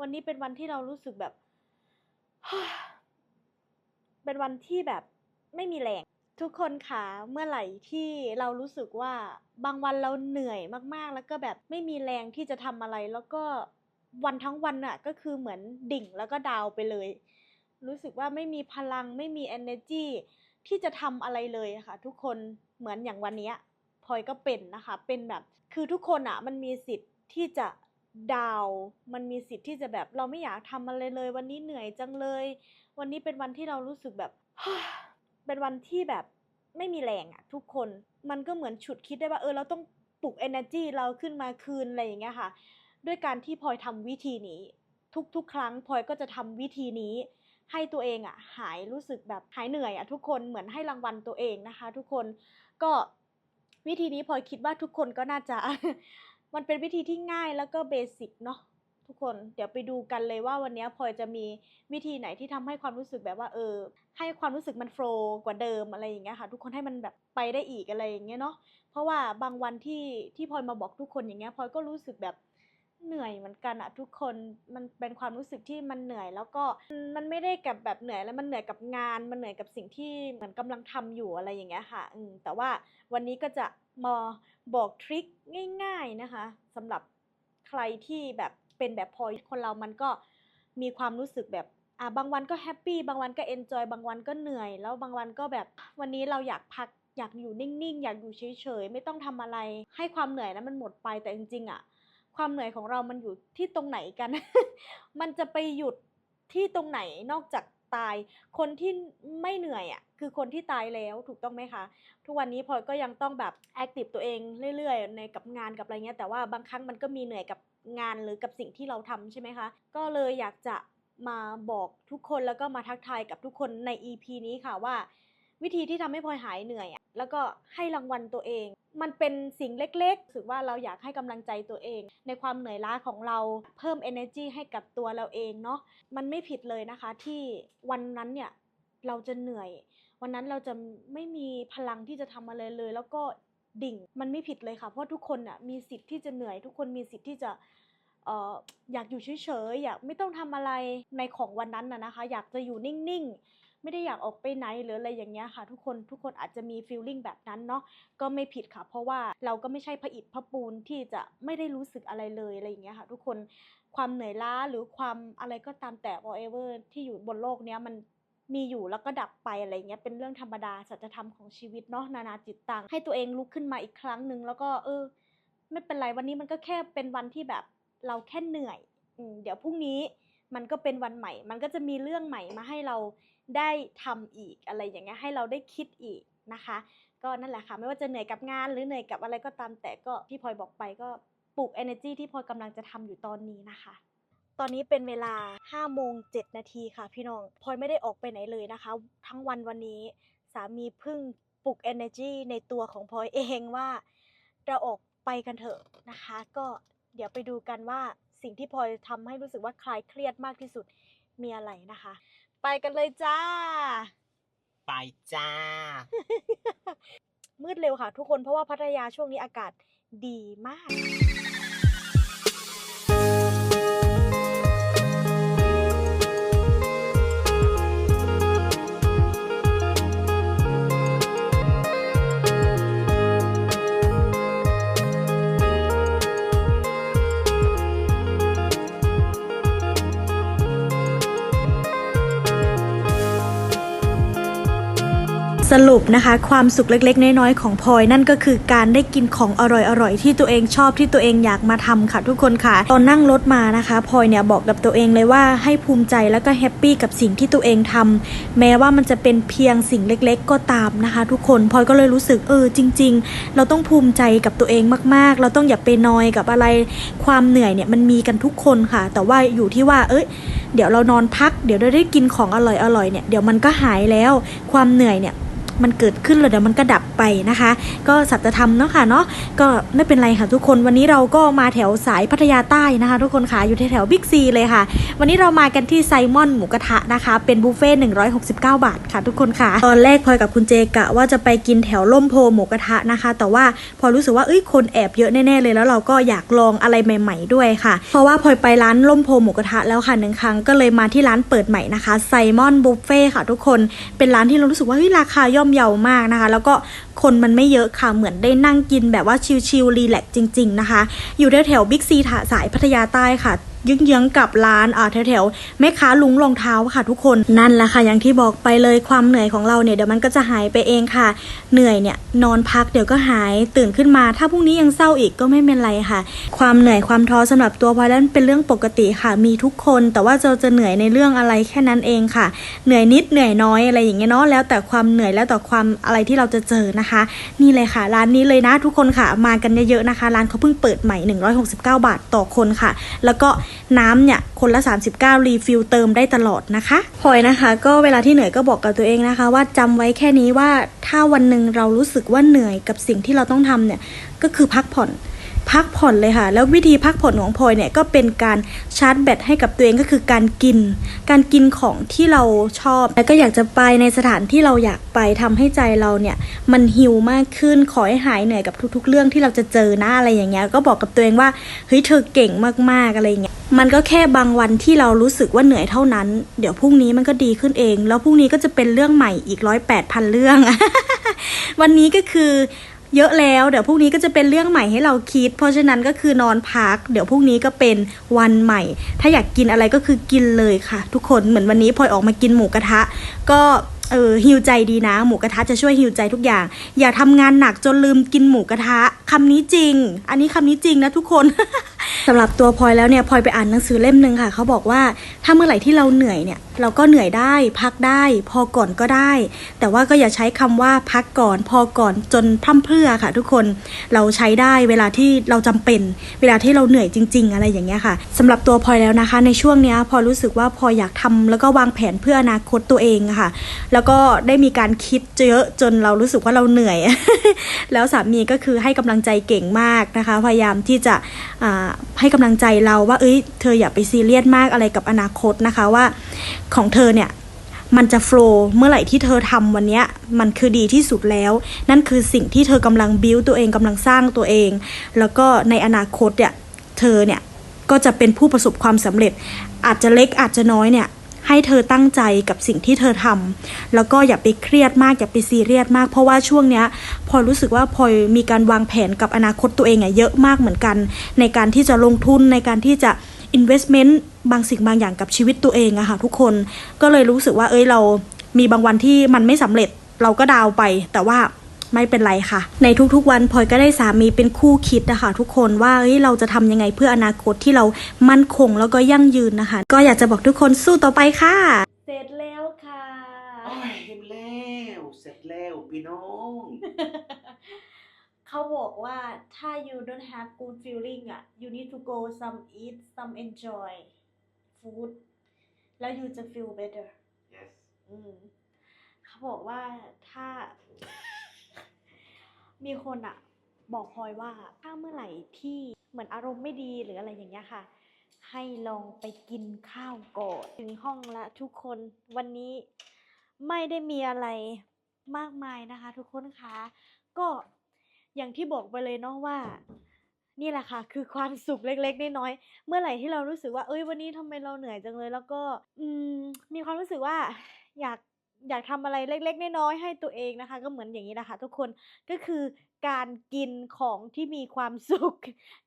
วันนี้เป็นวันที่เรารู้สึกแบบ เป็นวันที่แบบไม่มีแรง ทุกคนคะเมื่อไหร่ที่เรารู้สึกว่าบางวันเราเหนื่อยมากๆ แล้วก็แบบไม่มีแรงที่จะทำอะไร แล้วก็วันทั้งวันอะก็คือเหมือนดิ่งแล้วก็ดาวไปเลย รู้สึกว่าไม่มีพลังไม่มี energy ที่จะทำอะไรเลยะค่ะ ทุกคนเหมือนอย่างวันนี้พลอยก็เป็นนะคะ เป็นแบบ คือทุกคนอะมันมีสิทธิ์ที่จะ ดาวมันมีสิทธิ์ที่จะแบบเราไม่อยากทำอะไรเลย วันนี้เหนื่อยจังเลย วันนี้เป็นวันที่เรารู้สึกแบบ เป็นวันที่แบบไม่มีแรงอะทุกคนมันก็เหมือนฉุดคิดได้ว่าเออเราต้องปลุก energy เราขึ้นมาคืนอะไรอย่างเงี้ยค่ะ ด้วยการที่พลอยทำวิธีนี้ ทุกๆ ครั้งพลอยก็จะทำวิธีนี้ ให้ตัวเองอะหายรู้สึกแบบหายเหนื่อยอะทุกคนเหมือนให้รางวัลตัวเองนะคะ ทุกคนก็วิธีนี้พลอยคิดว่าทุกคนก็น่าจะ มันเป็นวิธีที่ง่ายแล้วก็เบสิกเนาะทุกคนเดี๋ยวไปดูกันเลยว่าวันนี้พลอยจะมีวิธีไหนที่ทำให้ความรู้สึกแบบว่าเออ ให้ความรู้สึกมันโฟล์กว่าเดิมอะไรอย่างเงี้ยค่ะ ทุกคนให้มันแบบไปได้อีกอะไรอย่างเงี้ยเนาะเพราะว่าบางวันที่ที่พลอยมาบอกทุกคนอย่างเงี้ยพลอยก็รู้สึกแบบ เหนื่อยเหมือนกันอะทุกคนมันเป็นความรู้สึกที่มันเหนื่อย แล้วก็มันไม่ได้กับแบบเหนื่อยแล้วมันเหนื่อยกับงาน มันเหนื่อยกับสิ่งที่เหมือนกำลังทำอยู่อะไรอย่างเงี้ยค่ะอืมแต่ว่าวันนี้ก็จะมาบอกทริคง่าย ๆนะคะสำหรับใครที่แบบเป็นแบบพอยคนเรามันก็มีความรู้สึกแบบอะบางวันก็แฮปปี้บางวันก็เอนจอยบางวันก็เหนื่อย แล้วบางวันก็แบบวันนี้เราอยากพักอยากอยู่นิ่งๆ อยากอยู่เฉยๆ ไม่ต้องทำอะไร ให้ความเหนื่อยนั้นมันหมดไปแต่จริงๆอะ ความเหนื่อยของเรามันอยู่ที่ตรงไหนกัน มันจะไปหยุดที่ตรงไหนนอกจากตาย คนที่ไม่เหนื่อยอะคือคนที่ตายแล้วถูกต้องไหมคะ ทุกวันนี้พลอยก็ยังต้องแบบแอคทีฟตัวเองเรื่อยๆ ในกับงานกับอะไรเงี้ยแต่ว่าบางครั้งมันก็มีเหนื่อยกับงานหรือกับสิ่งที่เราทำใช่ไหมคะ ก็เลยอยากจะมาบอกทุกคนแล้วก็มาทักทายกับทุกคนใน EP นี้ค่ะว่า วิธีที่ทำให้พลอยหายเหนื่อยอะแล้วก็ให้รางวัลตัวเอง มันเป็นสิ่งเล็กๆรู้สึกว่าเราอยากให้กำลังใจตัวเอง ในความเหนื่อยล้าของเราเพิ่ม energy ให้กับตัวเราเองเนาะมันไม่ผิดเลยนะคะที่วันนั้นเนี่ยเราจะเหนื่อย วันนั้นเราจะไม่มีพลังที่จะทำอะไรเลย แล้วก็ดิ่งมันไม่ผิดเลยค่ะ เพราะทุกคนอะมีสิทธิ์ที่จะเหนื่อย ทุกคนมีสิทธิ์ที่จะเอ่ออยากอยู่เฉยๆอยากไม่ต้องทำอะไรในของวันนั้นนะนะคะ อยากจะอยู่นิ่งๆ ไม่ได้อยากออกไปไหนหรืออะไรอย่างเงี้ยค่ะ ทุกคนทุกคนอาจจะมี feeling แบบนั้นเนาะก็ไม่ผิดค่ะ เพราะว่าเราก็ไม่ใช่พระอิฐพระปูนที่จะไม่ได้รู้สึกอะไรเลยอะไรอย่างเงี้ยค่ะ ทุกคนความเหนื่อยล้าหรือความอะไรก็ตามแต่ whatever ที่อยู่บนโลกเนี้ยมันมีอยู่แล้วก็ดับไปอะไรเงี้ยเป็นเรื่องธรรมดาสัจธรรมของชีวิตเนาะนานาจิตตังให้ตัวเองลุกขึ้นมาอีกครั้งหนึ่งแล้วก็เออ ไม่เป็นไรวันนี้มันก็แค่เป็นวันที่แบบเราแค่เหนื่อยอเดี๋ยวพรุ่งนี้ มันก็เป็นวันใหม่ มันก็จะมีเรื่องใหม่มาให้เราได้ทำอีกอะไรอย่างเงี้ยให้เราได้คิดอีกนะคะ ก็นั่นแหละค่ะ ไม่ว่าจะเหนื่อยกับงานหรือเหนื่อยกับอะไรก็ตาม แต่ก็ที่พลอยบอกไปก็ปลุก energy ที่พลอยกำลังจะทำอยู่ตอนนี้นะคะตอนนี้เป็นเวลา5โมง7นาทีค่ะพี่น้องพลอยไม่ได้ออกไปไหนเลยนะคะ ทั้งวันวันนี้สามีเพึ่งปลุก energy ในตัวของพลอยเองว่า เราออกไปกันเถอะนะคะ ก็เดี๋ยวไปดูกันว่า สิ่งที่พลอยทำให้รู้สึกว่าคลายเครียดมากที่สุดมีอะไรนะคะ ไปกันเลยจ้า ไปจ้า มืดเร็วค่ะทุกคนเพราะว่าพัทยาช่วงนี้อากาศดีมาก รุปนะคะ ความสุขเล็ก ๆ น้อยๆของพลอยนั่นก็คือการได้กินของอร่อยๆที่ตัวเองชอบที่ตัวเองอยากมาทำค่ะทุกคนค่ะ ตอนนั่งรถมานะคะพลอยเนี่ยบอกกับตัวเองเลยว่าให้ภูมิใจแล้วก็แฮปปี้กับสิ่งที่ตัวเองทำแม้ว่ามันจะเป็นเพียงสิ่งเล็ก ๆ ก็ตามนะคะ ทุกคนพลอยก็เลยรู้สึกเออจริง ๆ เราต้องภูมิใจกับตัวเองมากๆ เราต้องอย่าไปนอยกับอะไร ความเหนื่อยเนี่ยมันมีกันทุกคนค่ะ แต่ว่าอยู่ที่ว่าเอ้ยเดี๋ยวเรานอนพัก เดี๋ยวเราได้กินของอร่อยๆเนี่ยเดี๋ยวมันก็หายแล้วความเหนื่อยเนี่ย มันเกิดขึ้นแล้วเดี๋ยวมันก็ดับไปนะคะ ก็สัจธรรมเนาะค่ะเนาะก็ไม่เป็นไรค่ะทุกคนวันนี้เราก็มาแถวสายพัทยาใต้นะคะ ทุกคนค่ะอยู่แถวบิ๊กซีเลยค่ะ วันนี้เรามากันที่ไซมอนหมูกระทะนะคะ เป็นบุฟเฟ่ต์169 บาทค่ะทุกคนค่ะ ตอนแรกพลอยกับคุณเจกะว่าจะไปกินแถวล่มโพหมูกระทะนะคะ แต่ว่าพอรู้สึกว่าเอ้ยคนแอบเยอะแน่ๆเลยแล้วเราก็อยากลองอะไรใหม่ ๆด้วยค่ะ เพราะว่าพลอยไปร้านล่มโพหมูกระทะแล้วค่ะหนึ่งครั้งก็เลยมาที่ร้านเปิดใหม่นะคะไซมอนบุฟเฟ่ค่ะทุกคนเป็นร้านที่เรารู้สึกว่าเฮ้ยราคาย่อมเยาวมากนะคะ แล้วก็คนมันไม่เยอะค่ะ เหมือนได้นั่งกินแบบว่าชิลๆรีแลกซ์จริง ๆ นะคะ อยู่แถวแถวบิ๊กซีสายพัทยาใต้ค่ะ ยึงเยื้องกับร้านอ่าแถวๆแม่ค้าลุงรองเท้าค่ะทุกคนนั่นแหละค่ะอย่างที่บอกไปเลยความเหนื่อยของเราเนี่ยเดี๋ยวมันก็จะหายไปเองค่ะ เหนื่อยเนี่ยนอนพักเดี๋ยวก็หายตื่นขึ้นมา ถ้าพรุ่งนี้ยังเศร้าอีกก็ไม่เป็นไรค่ะ ความเหนื่อยความท้อสำหรับตัวพอยนั้นเป็นเรื่องปกติค่ะมีทุกคน แต่ว่าเราจะเหนื่อยในเรื่องอะไรแค่นั้นเองค่ะ เหนื่อยนิดเหนื่อยน้อยอะไรอย่างเงี้ยเนาะแล้วแต่ความเหนื่อยแล้วแต่ความอะไรที่เราจะเจอนะคะ นี่เลยค่ะ ร้านนี้เลยนะทุกคนค่ะมากันเยอะๆนะคะ ร้านเขาเพิ่งเปิดใหม่ 169 บาทต่อคนค่ะ แล้วก็น้ำเนี่ยคนละ 39 รีฟิลเติมได้ตลอดนะคะพลอยนะคะ ก็เวลาที่เหนื่อยก็บอกกับตัวเองนะคะ ว่าจำไว้แค่นี้ว่าถ้าวันหนึ่งเรารู้สึกว่าเหนื่อยกับสิ่งที่เราต้องทำเนี่ยก็คือพักผ่อน พักผ่อนเลยค่ะ แล้ววิธีพักผ่อนของพลอยเนี่ยก็เป็นการชาร์จแบตให้กับตัวเองก็คือการกิน การกินของที่เราชอบ แล้วก็อยากจะไปในสถานที่เราอยากไปทำให้ใจเราเนี่ยมันฮิวมากขึ้นขอให้หายเหนื่อยกับทุกๆ เรื่องที่เราจะเจอนะอะไรอย่างเงี้ยก็บอกกับตัวเองว่าเฮ้ยเธอเก่งมากๆอะไรเงี้ยมันก็แค่บางวันที่เรารู้สึกว่าเหนื่อยเท่านั้น เดี๋ยวพรุ่งนี้มันก็ดีขึ้นเอง แล้วพรุ่งนี้ก็จะเป็นเรื่องใหม่อีกร้อยแปดพันเรื่อง วันนี้ก็คือ เยอะแล้วเดี๋ยวพรุ่งนี้ก็จะเป็นเรื่องใหม่ให้เราคิด เพราะฉะนั้นก็คือนอนพัก เดี๋ยวพรุ่งนี้ก็เป็นวันใหม่ ถ้าอยากกินอะไรก็คือกินเลยค่ะ ทุกคนเหมือนวันนี้พลอยออกมากินหมูกระทะ ก็เออฮิวใจดีนะ หมูกระทะจะช่วยฮิวใจทุกอย่าง อย่าทำงานหนักจนลืมกินหมูกระทะคำนี้จริง อันนี้คำนี้จริงนะทุกคน สำหรับตัวพลอยแล้วเนี่ยพลอยไปอ่านหนังสือเล่มหนึ่งค่ะเขาบอกว่าถ้าเมื่อไหร่ที่เราเหนื่อยเนี่ยเราก็เหนื่อยได้พักได้ พอก่อนก็ได้ แต่ว่าก็อย่าใช้คำว่าพักก่อน พอก่อนจนพร่ำเพรื่อค่ะ ทุกคนเราใช้ได้เวลาที่เราจำเป็น เวลาที่เราเหนื่อยจริง ๆ อะไรอย่างเงี้ยค่ะสำหรับตัวพลอยแล้วนะคะ ในช่วงเนี้ยพลอยรู้สึกว่าพลอยอยากทำแล้วก็วางแผนเพื่ออนาคตตัวเองค่ะ แล้วก็ได้มีการคิดเยอะจนเรารู้สึกว่าเราเหนื่อย แล้วสามีก็คือให้กำลังใจเก่งมากนะคะ พยายามที่จะอ่าให้กำลังใจเราว่า เอ้ย เธออย่าไปซีเรียสมากอะไรกับอนาคตนะคะว่า ของเธอเนี่ยมันจะโฟล์เมื่อไหร่ที่เธอทำวันเนี้ยมันคือดีที่สุดแล้ว นั่นคือสิ่งที่เธอกำลังบิวตัวเองกำลังสร้างตัวเอง แล้วก็ในอนาคตเนี่ยเธอเนี่ยก็จะเป็นผู้ประสบความสำเร็จ อาจจะเล็กอาจจะน้อยเนี่ย ให้เธอตั้งใจกับสิ่งที่เธอทำแล้วก็อย่าไปเครียดมากอย่าไปซีเรียสมาก เพราะว่าช่วงเนี้ยพลอยรู้สึกว่าพลอยมีการวางแผนกับอนาคตตัวเองอะเยอะมากเหมือนกัน ในการที่จะลงทุนในการที่จะ investment บางสิ่งบางอย่างกับชีวิตตัวเองอะค่ะทุกคนก็เลยรู้สึกว่าเอ้ยเรามีบางวันที่มันไม่สำเร็จเราก็ดาวไป แต่ว่า ไม่เป็นไรค่ะ ในทุกๆวันพลอยก็ได้สามีเป็นคู่คิดนะคะทุกคนว่าเอ้ยเราจะทำยังไงเพื่ออนาคตที่เรามั่นคงแล้วก็ยั่งยืนนะคะ ก็อยากจะบอกทุกคนสู้ต่อไปค่ะ เสร็จแล้วค่ะโอ้ยเห็นแล้วเสร็จแล้วพี่น้องเขาบอกว่าถ้า you don't have good feeling อะ you need to go some eat some enjoy food แล้ว you จะ feel better yes อืมเขาบอกว่าถ้า มีคนอะบอกพลอยว่าถ้าเมื่อไหร่ที่เหมือนอารมณ์ไม่ดีหรืออะไรอย่างเงี้ยค่ะ ให้ลองไปกินข้าวก่อนถึงห้องละทุกคนวันนี้ไม่ได้มีอะไรมากมายนะคะ ทุกคนคะก็อย่างที่บอกไปเลยเนาะว่า นี่แหละค่ะ คือความสุขเล็กๆน้อยๆเมื่อไหร่ที่เรารู้สึกว่า เอ้ยวันนี้ทำไมเราเหนื่อยจังเลย แล้วก็ อืมมีความรู้สึกว่าอยาก อยากทำอะไรเล็กๆน้อยๆให้ตัวเองนะคะ ก็เหมือนอย่างนี้นะคะ ทุกคนก็คือการกินของที่มีความสุข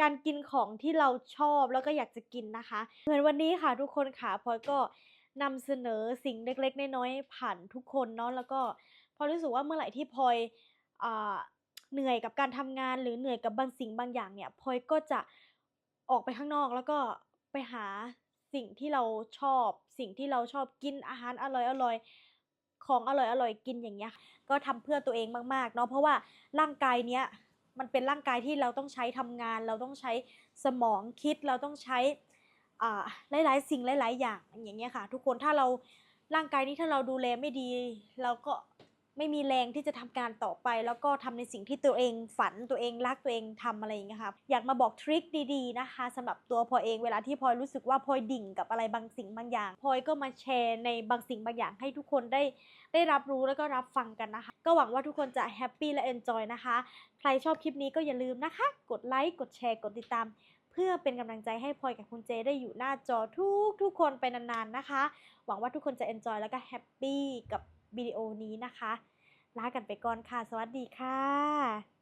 การกินของที่เราชอบแล้วก็อยากจะกินนะคะ เหมือนวันนี้ค่ะ ทุกคนค่ะพลอยก็นำเสนอสิ่งเล็กๆน้อยๆผ่านทุกคนเนาะแล้วก็พลอยรู้สึกว่าเมื่อไหร่ที่พลอยอเหนื่อยกับการทำงานหรือเหนื่อยกับบางสิ่งบางอย่างเนี่ยพลอยก็จะออกไปข้างนอกแล้วก็ไปหาสิ่งที่เราชอบ สิ่งที่เราชอบกินอาหารอร่อยๆ ของอร่อยอร่อยกินอย่างเงี้ย ก็ทำเพื่อตัวเองมากๆเนาะเพราะว่าร่างกายเนี้ยมันเป็นร่างกายที่เราต้องใช้ทำงาน เราต้องใช้สมองคิดเราต้องใช้อ่าหลายๆ สิ่งหลาย ๆ อย่างอย่างเงี้ยค่ะ ทุกคนถ้าเราร่างกายนี้ถ้าเราดูแลไม่ดี เราก็ ไม่มีแรงที่จะทำการต่อไป แล้วก็ทำในสิ่งที่ตัวเองฝันตัวเองรักตัวเองทำอะไรอย่างเงี้ยค่ะอยากมาบอกทริคดีๆนะคะสำหรับตัวพลอยเองเวลาที่พลอยรู้สึกว่าพลอยดิ่งกับอะไรบางสิ่งบางอย่างพลอยก็มาแชร์ในบางสิ่งบางอย่างให้ทุกคนได้ได้รับรู้แล้วก็รับฟังกันนะคะ ก็หวังว่าทุกคนจะแฮปปี้และเอนจอยนะคะ ใครชอบคลิปนี้ก็อย่าลืมนะคะ กดไลค์กดแชร์กดติดตาม เพื่อเป็นกำลังใจให้พลอยกับคุณเจได้อยู่หน้าจอทุกทุกคนไปนานๆนะคะ หวังว่าทุกคนจะ enjoy แล้วก็แฮปปี้กับวิดีโอนี้นะคะ ลากันไปก่อนค่ะ สวัสดีค่ะ